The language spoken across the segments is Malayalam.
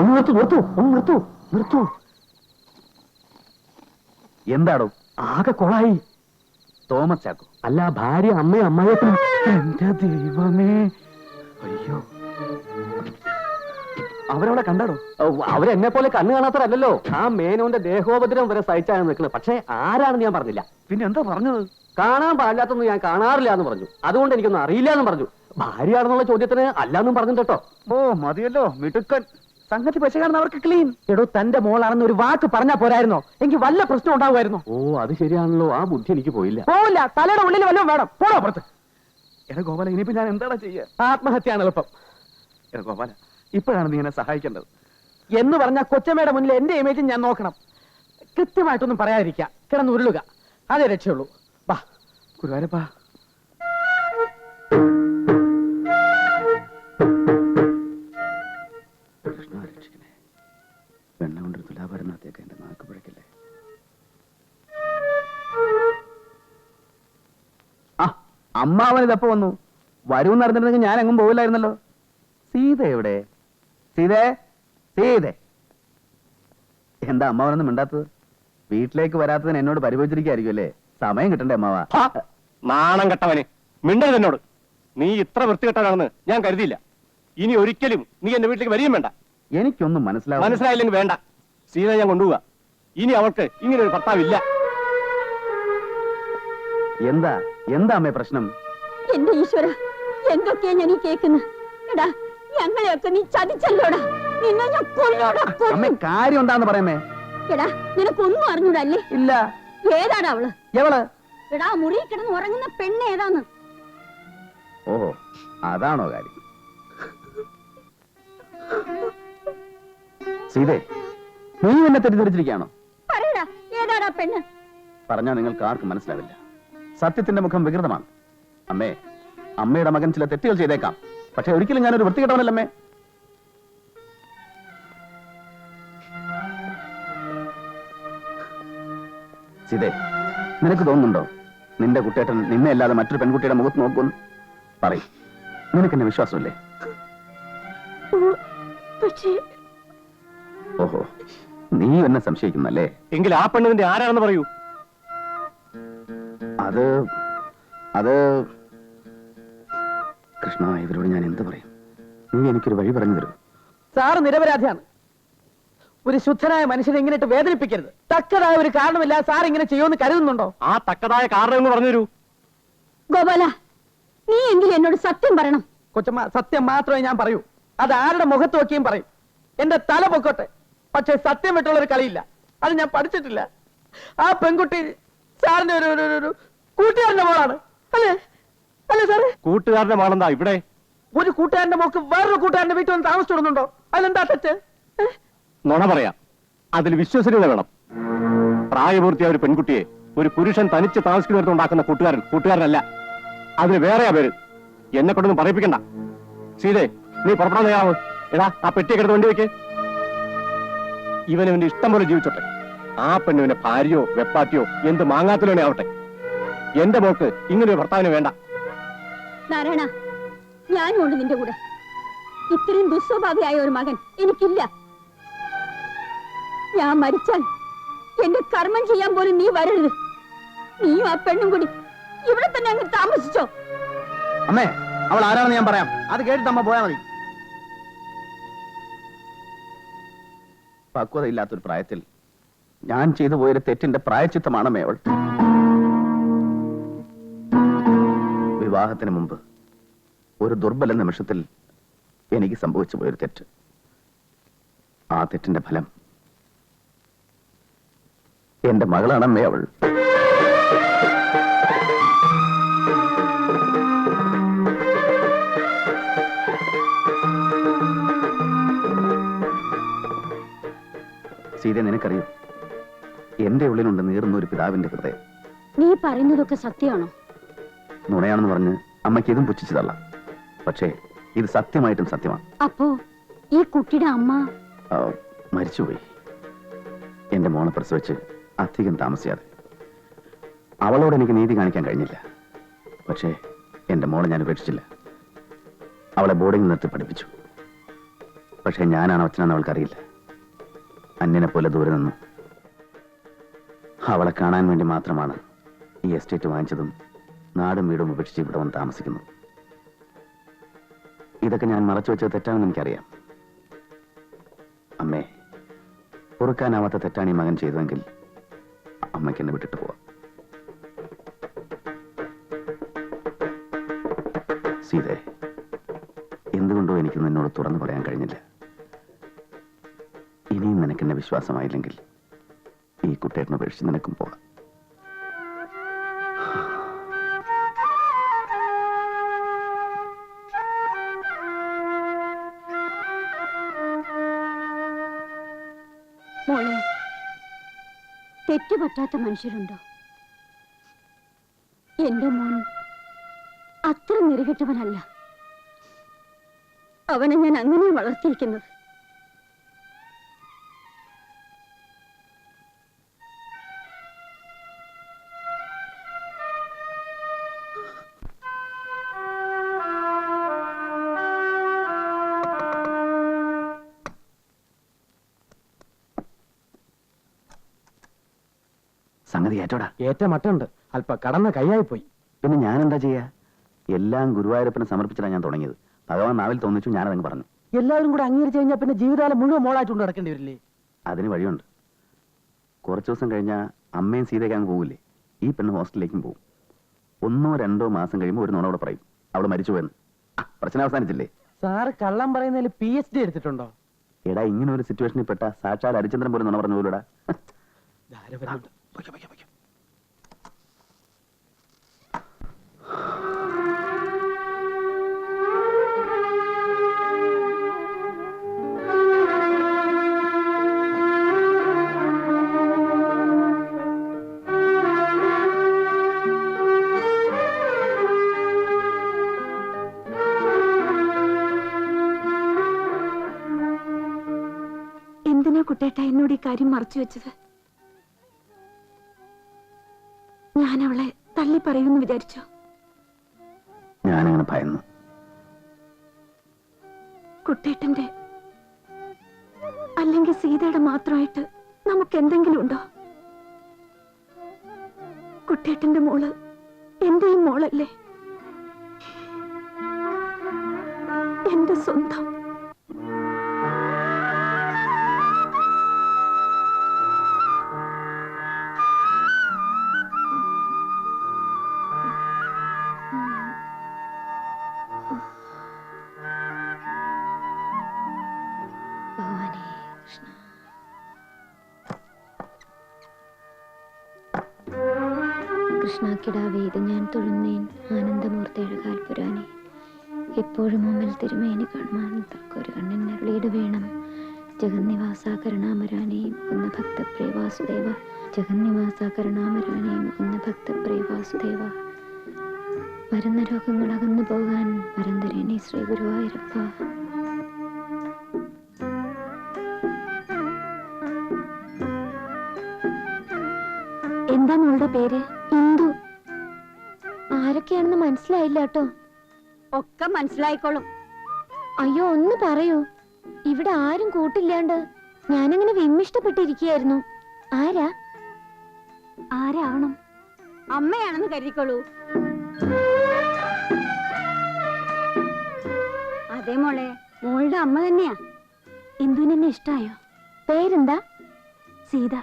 ഒന്ന് നിർത്തു നിർത്തു ഒന്ന് നിർത്തു നിർത്തു. എന്താടോ? ആകെ കൊളായി. തോമസ് ചാക്കോ. അല്ല ഭാര്യ അമ്മയും അമ്മായിയപ്പനും. എന്റെ ദൈവമേ. അയ്യോ. അവരവിടെ കണ്ടാടോ? അവരെന്നെ പോലെ കണ്ണു കാണാത്തവരല്ലോ ആ മേനോന്റെ ദേഹോപദ്രം വരെ സഹിച്ചാണ് നിൽക്കുന്നത്. പക്ഷേ ആരാണെന്ന് ഞാൻ പറഞ്ഞില്ല. പിന്നെ എന്താ പറഞ്ഞത്? കാണാൻ പാടില്ലാത്തൊന്നും ഞാൻ കാണാറില്ല എന്ന് പറഞ്ഞു. അതുകൊണ്ട് എനിക്കൊന്നും അറിയില്ല എന്ന് പറഞ്ഞു. ഭാര്യയാണെന്നുള്ള ചോദ്യത്തിന് അല്ലാന്നും പറഞ്ഞു കേട്ടോ. ഓ മതിയല്ലോ മിടുക്കൻ. സംഗതി കാണുന്ന അവർക്ക് ക്ലീൻ എടോ തന്റെ മോളാണെന്ന് ഒരു വാക്ക് പറഞ്ഞാ പോരായിരുന്നോ? എനിക്ക് വല്ല പ്രശ്നം ഉണ്ടാവുമായിരുന്നു? ഓ അത് ശരിയാണല്ലോ. ആ ബുദ്ധി എനിക്ക് പോയില്ല. പോവില്ല. തലയുടെ ഉള്ളിൽ വല്ലതും വേണം. പോണോ പുറത്ത് എടാ ഗോപാല ഇനിയിപ്പോ ഞാൻ എന്താടാ ചെയ്യുക ആത്മഹത്യയാണ് എളുപ്പം. എടാ ഗോപാല ഇപ്പോഴാണ് നീ എന്നെ സഹായിക്കേണ്ടത്. എന്ന് പറഞ്ഞ കൊച്ചമ്മയുടെ മുന്നിൽ എന്റെ ഇമേജും ഞാൻ നോക്കണം. കൃത്യമായിട്ടൊന്നും പറയാതിരിക്കുക കിടന്ന് ഉരുളുക അതേ രക്ഷയുള്ളൂ. വാ ഗുരുവാരപ്പാ അമ്മാവൻ ഇതപ്പോ വന്നു? വരൂന്ന് അറിഞ്ഞിരുന്നെങ്കിൽ ഞാൻ എങ്ങും പോവില്ലായിരുന്നല്ലോ. സീത എവിടെ? സീതേ സീതേ. എന്താ അമ്മാവനൊന്നും മിണ്ടാത്തത്? വീട്ടിലേക്ക് വരാത്തതിന് എന്നോട് പരിഭവിച്ചിരിക്കായിരിക്കും അല്ലേ? സമയം കിട്ടണ്ടേ അമ്മാവ? നാണം കെട്ടവന്. മിണ്ടരുത് എന്നോട്. നീ ഇത്ര വൃത്തികെട്ടവനാണെന്ന് ഞാൻ കരുതിയില്ല. ഇനി ഒരിക്കലും നീ എന്റെ വീട്ടിലേക്ക് വരികയും വേണ്ട. എനിക്കൊന്നും മനസ്സിലാവും മനസ്സിലായില്ലെങ്കിൽ വേണ്ട. സീത ഞാൻ കൊണ്ടുപോവാ ഇനി അവൾക്ക് ഇങ്ങനെ ഒരു ഭർത്താവില്ല. എന്താ? എന്താ അമ്മേ പ്രശ്നം? എന്റെ ഈശ്വര എന്തൊക്കെയാ ഞാൻ ഈ കേക്കുന്നത് എടാ ഞങ്ങളെയൊക്കെ നീ ചതിച്ചല്ലോടാ. നിന്നെ ഞാൻ കൊല്ലോടാ അമ്മേ കാര്യം എന്താന്ന് പറയമേ എടാ നിനക്കൊന്നും അറിഞ്ഞൂടല്ലേ? ഇല്ല. ഏതാടാ അവൾ? എവൾ? എടാ മുറി കിടന്ന് ഉറങ്ങുന്ന പെണ്ണ് ഏതാന്ന്? ഓ അതാണോ കാര്യം? സീതേ നീ എന്നെ തെറ്റിദ്ധരിച്ചിരിക്കുകയാണോ? പറയടാ ഏതാടാ പെണ്ണ്? പറഞ്ഞാ നിങ്ങൾക്ക് ആർക്കും മനസ്സിലാവില്ല. സത്യത്തിന്റെ മുഖം വികൃതമാണ്. അമ്മേ അമ്മയുടെ മകൻ ചില തെറ്റുകൾ ചെയ്തേക്കാം. പക്ഷെ ഒരിക്കലും ഞാനൊരു വൃത്തികെട്ടവനല്ലമ്മേ സീതേ നിനക്ക് തോന്നുന്നുണ്ടോ? നിന്റെ കുട്ടേട്ടൻ നിന്നെ അല്ലാതെ മറ്റൊരു പെൺകുട്ടിയുടെ മുഖത്ത് നോക്കുന്നു പറയും. നിനക്ക് എന്നെ വിശ്വാസമില്ലേ പക്ഷേ ഓഹോ. നീ എന്നെ സംശയിക്കുന്നല്ലേ? എങ്കിൽ ആ പെണ്ണിന്റെ ആരാണെന്ന് പറയൂ. അത് അത് കൃഷ്ണ ഇവരോട് ഞാൻ എന്ത് പറയും? നീ എനിക്കൊരു വഴി പറഞ്ഞു തരും. സാറ് നിരപരാധിയാണ്. ഒരു ശുദ്ധനായ മനുഷ്യനെ ഇങ്ങനെയിട്ട് വേദനിപ്പിക്കരുത്. തക്കതായ ഒരു കാരണമില്ല സാർ ഇങ്ങനെ ചെയ്യുമെന്ന് കരുതുന്നുണ്ടോ? ആ തക്കതായ കാരണം എന്ന് പറഞ്ഞു തരൂ. ഗോപാല നീ എങ്കിലും എന്നോട് സത്യം പറയണം. കൊച്ചമ്മ സത്യം മാത്രമേ ഞാൻ പറയൂ. അത് ആരുടെ മുഖത്ത് നോക്കിയും പറയും. എന്റെ തല പൊക്കോട്ടെ. പക്ഷെ സത്യം വിട്ടുള്ള ഒരു കളിയില്ല. അത് ഞാൻ പഠിച്ചിട്ടില്ല. ആ പെൺകുട്ടി സാറിന്റെ ഒരു ഒരു- ഒരു- ഒരു കൂട്ടുകാരന്റെ മോളാണ്. അല്ലേ? അല്ലേ സാറേ? കൂട്ടുകാരന്റെ മാണെന്താ ഇവിടെ? ഒരു കൂട്ടുകാരന്റെ മോക്ക് വേറൊരു കൂട്ടുകാരന്റെ വീട്ടിൽ വന്ന് താമസിച്ചിടുന്നുണ്ടോ? അതിലെന്താ തെറ്റ്? ഏ? നുണ പറയാം. അതിൽ വിശ്വസനീയത വേണം. പ്രായപൂർത്തിയായ ഒരു പെൺകുട്ടിയെ ഒരു പുരുഷൻ തനിച്ച് താമസിക്കുന്നിടത്ത് ഉണ്ടാക്കുന്ന കൂട്ടുകാരൻ കൂട്ടുകാരനല്ല. അതിന് വേറെയാ പേര്. എന്നെ കൊണ്ടൊന്നും പറയിപ്പിക്കണ്ട. സീതേ നീ പുറപ്പെടാൻ തയ്യാറാവ്? എടാ ആ പെട്ടിയൊക്കെ എടുത്ത് വണ്ടി വെക്ക്. ഇവനവന്റെ ഇഷ്ടം പോലെ ജീവിച്ചോട്ടെ. ആ പെണ്ണുവിന്റെ ഭാര്യയോ വെപ്പാട്ടിയോ എന്ത് മാങ്ങാത്തിലോനെ ആവട്ടെ എന്റെ മോക്ക് ഇങ്ങനെ ഒരു ഭർത്താവിന് വേണ്ട. നാരായണ ഞാനും ഉണ്ട് നിന്റെ കൂടെ. ഇത്രയും ദുസ്വഭാവിയായ ഒരു മകൻ എനിക്കില്ല. ഞാൻ മരിച്ചാൽ എന്റെ കർമ്മം ചെയ്യാൻ പോലും നീ വരരുത്. നീയും ആ പെണ്ണും കൂടി ഇവിടെ തന്നെ അങ്ങ് താമസിച്ചോ. അമ്മേ അവൾ ആരാണെന്ന് ഞാൻ പറയാം. അത് കേട്ടിട്ട് അമ്മ പോയാ മതി. പക്വതയില്ലാത്തൊരു പ്രായത്തിൽ ഞാൻ ചെയ്തു പോയൊരു തെറ്റിന്റെ പ്രായച്ചിത്തമാണ് അവൾ. വിവാഹത്തിന് മുമ്പ് ഒരു ദുർബല നിമിഷത്തിൽ എനിക്ക് സംഭവിച്ചു പോയൊരു തെറ്റ്. ആ തെറ്റിന്റെ ഫലം എന്റെ മകളാണമ്മേ അവൾ. സീത നിനക്കറിയോ? എന്റെ ഉള്ളിലുണ്ട് നീറുന്ന ഒരു പിതാവിന്റെ ഹൃദയം. നീ പറയുന്നതൊക്കെ സത്യമാണോ? നുണയാണെന്ന് പറഞ്ഞ് അമ്മയ്ക്ക് ഇതും പുച്ഛിച്ചു തള്ളാം പക്ഷേ ഇത് സത്യമായിട്ടും സത്യമാണ്. അപ്പോ ഈ കുട്ടിയുടെ അമ്മ? ആ, മരിച്ചുപോയി. എന്റെ മോളെ പ്രസവിച്ച് അധികം താമസിയാതെ. അവളോട് എനിക്ക് നീതി കാണിക്കാൻ കഴിഞ്ഞില്ല. പക്ഷേ എന്റെ മോളെ ഞാൻ ഉപേക്ഷിച്ചില്ല. അവളെ ബോർഡിംഗ് നിർത്തി പഠിപ്പിച്ചു. പക്ഷെ ഞാനാണ് അച്ഛനെന്ന് അവൾക്കറിയില്ല. അന്യനെ പോലെ ദൂരെ നിന്നു. അവളെ കാണാൻ വേണ്ടി മാത്രമാണ് ഈ എസ്റ്റേറ്റ് വാങ്ങിച്ചതും നാടും വീടും ഉപേക്ഷിച്ച് ഇവിടെ വന്ന് താമസിക്കുന്നു. ഇതൊക്കെ ഞാൻ മറച്ചു വെച്ചത് തെറ്റാണെന്ന് എനിക്കറിയാം. അമ്മേ പൊറുക്കാനാവാത്ത തെറ്റാണ് ഈ മകൻ ചെയ്തതെങ്കിൽ അമ്മയ്ക്ക് എന്നെ വിട്ടിട്ട് പോവാം. സീതേ എന്തുകൊണ്ടോ എനിക്ക് നിന്നോട് തുറന്നു പറയാൻ കഴിഞ്ഞില്ല. ഇനിയും നിനക്കെന്നെ വിശ്വാസമായില്ലെങ്കിൽ ഈ കുട്ടേട്ടനെ ഉപേക്ഷിച്ച് നിനക്കും പോകാം മോളെ തെറ്റുപറ്റാത്ത മനുഷ്യരുണ്ടോ? എന്റെ മോൻ അത്ര നിറകെട്ടവനല്ല. അവനെ ഞാൻ അങ്ങനെ വളർത്തിയിരിക്കുന്നത്. സംഗതി ഏറ്റോടാ. ഏറ്റ മട്ടുണ്ട്. അല്പ കടന്ന കൈയായി പോയി. പിന്നെ ഞാൻ എന്താ ചെയ്യാ? എല്ലാം ഗുരുവായൂരപ്പനെ സമർപ്പിച്ചിട്ടാണ് ഞാൻ തുടങ്ങിയത്. ഭഗവാൻ നാവിൽ തോന്നിച്ചു ഞാനതങ്ങ് പറഞ്ഞു. എല്ലാവരും കൂടെ അംഗീകരിച്ചു കഴിഞ്ഞാൽ പിന്നെ ജീവിതകാലം മുഴുവൻ മോളായിട്ട് കൊണ്ട് നടക്കേണ്ടി വരില്ലേ? അതിന് വഴിയുണ്ട്. കുറച്ച് ദിവസം കഴിഞ്ഞാൽ അമ്മയും സീതയ്ക്ക് അങ്ങ് പോകില്ലേ ഈ പെണ്ണ് ഹോസ്റ്റലിലേക്കും പോകും ഒന്നോ രണ്ടോ മാസം കഴിയുമ്പോൾ ഒരു നോണോടെ പറയും. അവൾ മരിച്ചു പോയെന്ന്. ആ, പ്രശ്നം അവസാനിച്ചില്ലേ? സാറ് കള്ളം പറയുന്നതിൽ പി എച്ച് ഡി എടുത്തിട്ടുണ്ടോ? എടാ ഇങ്ങനെ ഒരു സിറ്റുവേഷനിൽ പെട്ട സാക്ഷാൽ ഹരിചന്ദ്രൻ പോലും നുണ പറഞ്ഞു പോലൂടാ. വരുന്നുണ്ട്. എന്തിനാ കുട്ടേട്ട എന്നോട് ഈ കാര്യം മറച്ചു വെച്ചത്? പറയുമെന്ന് വിചാരിച്ചോ? ഞാനങ്ങനെ ഭയന്നു. കുട്ടേട്ടന്റെ അല്ലെങ്കിൽ സീതയുടെ മാത്രമായിട്ട് നമുക്ക് എന്തെങ്കിലും ഉണ്ടോ? കുട്ടേട്ടന്റെ മോൾ എന്റെയും മോളല്ലേ? എന്റെ സ്വന്തം. കൃഷ്ണാക്കിടാവേ ഇത് ഞാൻ തൊഴുന്നേൻ ആനന്ദമൂർത്തിയുടെ കാൽപുരാനെ എപ്പോഴും മുമ്പിൽ തിരുമേനി കാണുവാൻ തക്കൊരു കണ്ണൻ അരുളിയിട് വേണം. ജഗന്നിവാസ കരുണാമരാനെ മുകുന്ന ഭക്തപ്രിയ വാസുദേവ ജഗന്നിവാസ കരുണാമരാനെ മുകുന്ന ഭക്തപ്രിയ വാസുദേവ വരുന്ന രോഗങ്ങൾ അകന്നു പോകാൻ വരം ശ്രീ ഗുരുവായൂരപ്പ. എന്താ മോളുടെ പേര്? ഇന്ദു. ആരൊക്കെയാണെന്ന് മനസ്സിലായില്ല കേട്ടോ. ഒക്കെ മനസ്സിലായിക്കോളും. അയ്യോ ഒന്ന് പറയൂ. ഇവിടെ ആരും കൂട്ടില്ലാണ്ട് ഞാനങ്ങനെ വിമ്മിഷ്ടപ്പെട്ടിരിക്കുകയായിരുന്നു. ആരാ? ആരാവണം? അമ്മയാണെന്ന് കരുതിക്കോളൂ. അതേ മോളെ മോളുടെ അമ്മ തന്നെയാ. എന്തുവിനെന്നെ ഇഷ്ടായോ? പേരെന്താ? സീത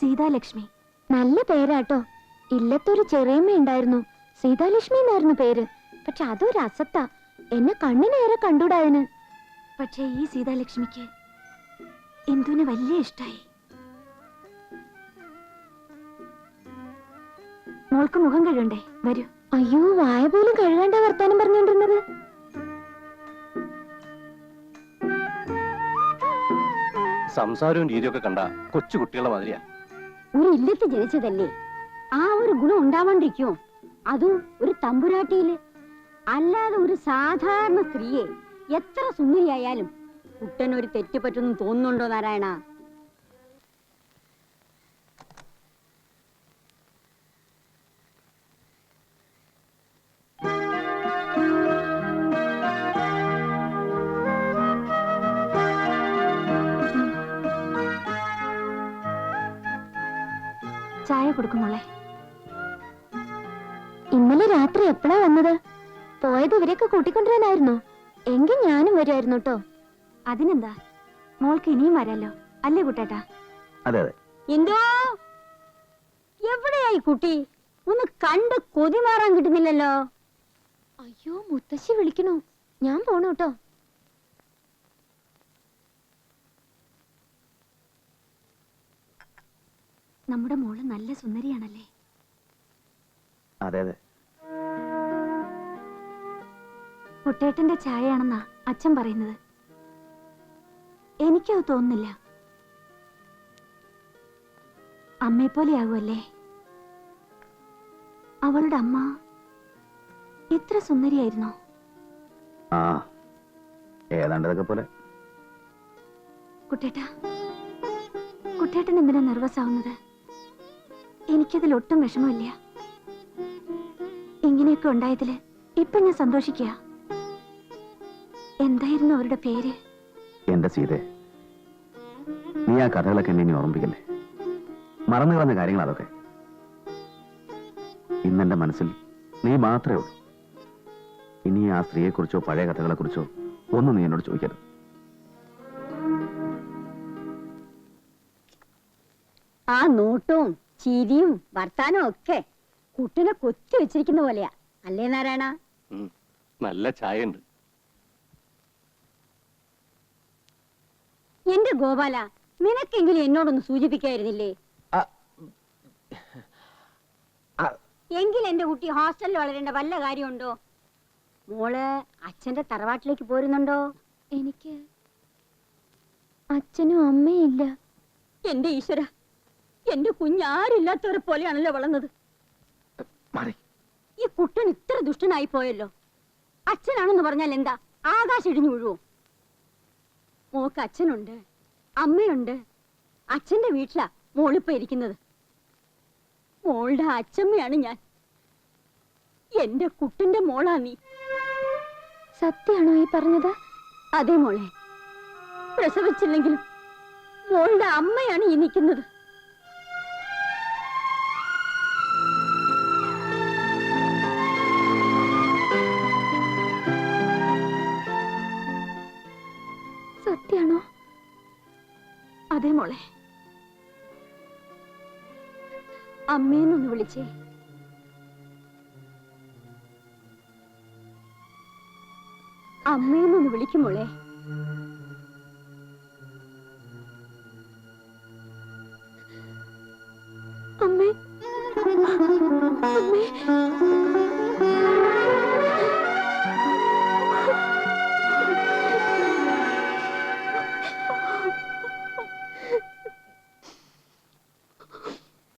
സീതാലക്ഷ്മി. നല്ല പേരാട്ടോ. ഇല്ലത്തൊരു ചെറിയമ്മ ഉണ്ടായിരുന്നു സീതാലക്ഷ്മി എന്നായിരുന്നു പേര്. പക്ഷെ അതൊരു അസത്ത. എന്നെ കണ്ണിനേറെ കണ്ടൂടാതിന് പക്ഷെ ഈ സീതാലക്ഷ്മിക്ക് എന്തുവിന് വലിയ ഇഷ്ടായി? മോൾക്ക് മുഖം കഴുകണ്ടേ? വരൂ. അയ്യോ വായ പോലും കഴുകണ്ട വർത്താനം പറഞ്ഞോണ്ടിരുന്നത്. സംസാരവും രീതിയൊക്കെ കണ്ട കൊച്ചു കുട്ടികളെ മാതിരിയാ. ഒരു ഇല്ലത്ത് ജനിച്ചതല്ലേ? ആ ഒരു ഗുണം ഉണ്ടാവാണ്ടിരിക്കുമോ അതും ഒരു തമ്പുരാട്ടിയിൽ? അല്ലാതെ ഒരു സാധാരണ സ്ത്രീയെ എത്ര സുന്ദരിയായാലും കുട്ടനൊരു തെറ്റ് പറ്റുമെന്ന് തോന്നുന്നുണ്ടോ നാരായണ? ചായ കൊടുക്കുമോളെ ഇന്നലെ രാത്രി എപ്പോഴാ വന്നത്? പോയത് ഇവരെയൊക്കെ കൂട്ടിക്കൊണ്ടുവരാനായിരുന്നോ? എങ്കിൽ ഞാനും വരുമായിരുന്നു കേട്ടോ. അതിനെന്താ? മോൾക്ക് ഇനിയും വരാലോ. അല്ലേ കുട്ടേട്ടാ? അതെ അതെ. എന്തോ? എവിടെയായി കുട്ടി? ഒന്ന് കണ്ട് കൊതി മാറാൻ കിട്ടുന്നില്ലല്ലോ. അയ്യോ മുത്തശ്ശി വിളിക്കണോ. ഞാൻ പോണു കേട്ടോ. നമ്മുടെ മോൾ നല്ല സുന്ദരിയാണല്ലേ? അതെ അതെ. കുട്ടേട്ടന്റെ ചായയാണെന്നാ അച്ഛൻ പറയുന്നത്. എനിക്കത് തോന്നുന്നില്ല. അമ്മയെ പോലെയാകുമല്ലേ അവളുടെ അമ്മ എത്ര സുന്ദരിയായിരുന്നോ? ആ ഏതാണ്ടതൊക്കെ പോലെ. കുട്ടേട്ട കുട്ടേട്ടൻ എന്തിനാ നെർവസ് ആവുന്നത് എനിക്കതിൽ ഒട്ടും വിഷമമില്ല. ഇങ്ങനെയൊക്കെ ഉണ്ടായതിൽ ഇപ്പൊ ഞാൻ സന്തോഷിക്കുക എന്തായിരുന്നു അവരുടെ പേര്? എന്റെ സീതെ നീ ആ കഥകളൊക്കെ എന്നെ ഇനി ഓർമ്മിപ്പിക്കല്ലേ? മറന്നു കളഞ്ഞ കാര്യങ്ങൾ അതൊക്കെ. ഇന്നെന്റെ മനസ്സിൽ നീ മാത്രമേ ഉള്ളൂ. ഇനി ആ സ്ത്രീയെക്കുറിച്ചോ പഴയ കഥകളെക്കുറിച്ചോ ഒന്നും നീ എന്നോട് ചോദിക്കരുത്. ആ നോട്ടും ചിരിയും വർത്താനവും ഒക്കെ കുട്ടിനെ കൊത്തി വെച്ചിരിക്കുന്ന പോലെയാ. അല്ലേ നാരായണ? നല്ല ചായ ഉണ്ട് എന്റെ ഗോപാല നിനക്കെങ്കിലും എന്നോടൊന്ന് സൂചിപ്പിക്കായിരുന്നില്ലേ? എങ്കിൽ എന്റെ കുട്ടി ഹോസ്റ്റലിൽ വളരേണ്ട വല്ല കാര്യമുണ്ടോ? മോൾ അച്ഛന്റെ തറവാട്ടിലേക്ക് പോരുന്നുണ്ടോ? എനിക്ക് അച്ഛനും അമ്മയില്ല ഇല്ല. എന്റെ ഈശ്വര എന്റെ കുഞ്ഞാരില്ലാത്തവരെ പോലെയാണല്ലോ വളർന്നത്. ഈ കുട്ടൻ ഇത്ര ദുഷ്ടനായി പോയല്ലോ. അച്ഛനാണെന്ന് പറഞ്ഞാൽ എന്താ? ആകാശം ഇടിഞ്ഞു വീഴുവോ? മോക്ക് അച്ഛനുണ്ട് അമ്മയുണ്ട്. അച്ഛന്റെ വീട്ടിലാ മോളിപ്പോ ഇരിക്കുന്നത്. മോളുടെ അച്ഛമ്മയാണ് ഞാൻ. എന്റെ കുട്ടിന്റെ മോളാ നീ. സത്യാണോ ഈ പറഞ്ഞത്? അതേ മോളെ. പ്രസവിച്ചില്ലെങ്കിലും മോളുടെ അമ്മയാണ് ഈ നിൽക്കുന്നത്. അമ്മേന്നൊന്ന് അമ്മയെന്നൊന്ന് അമ്മേന്നൊന്ന്